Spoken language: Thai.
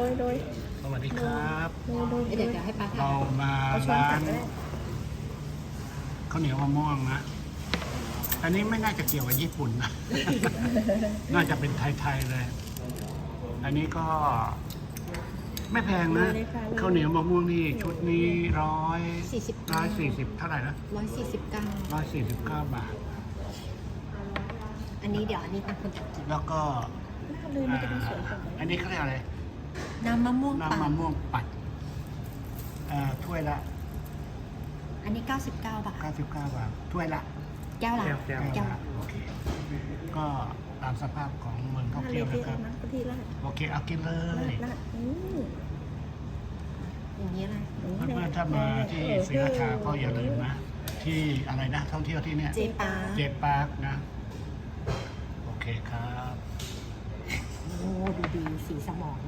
โดยโดยสวัสดีครับ โดยโดยเดี๋ยวเดี๋ยวให้ป้าเราทำมาเอาช้อนร้าตันกก็ได้ข้าวเหนียวมะม่วงนะ อันนี้ไม่น่าจะเกี่ยวกับญี่ปุ่นนะ น่าจะเป็นไทยๆเลย อันนี้ก็ ไม่แพงนะข้าวเหนียวมะม่วงนี่ชุดนี้ร้อยสี่สิบร้อยสี่สิบเท่าไหร่นะร้อยสี่สิบเก้าร้อยสี่สิบเก้าบาท อันนี้เดี๋ยวอันนี้ตังคนตักกินแล้วก็เลยมันจะเป็นสวยกว่าอันนี้เขาเรียกอะไร น้ำมะม่วงปั่น้ำมะนม่วงปัดเอ่อถ้วยละ อันนี้เก้าสิบเก้าบาท 99 บาทถ้วยละแก้วละแก้ว แก้วละละโอเคก็ตามสภาพของเมืองท่องเลเที่ยยวเทนะครับนะทีละโอเคเอากินเลลายดลาดอืมอย่างนี้เลยเพื่อนๆถ้ามาที่ศรีราชาก็อย่าลืมนะ ที่อะไรนะท่องเที่ยวที่เนี่ย เจปาเจปาร์กนะ โอเคครับ โอ้ดูดีสีสมอง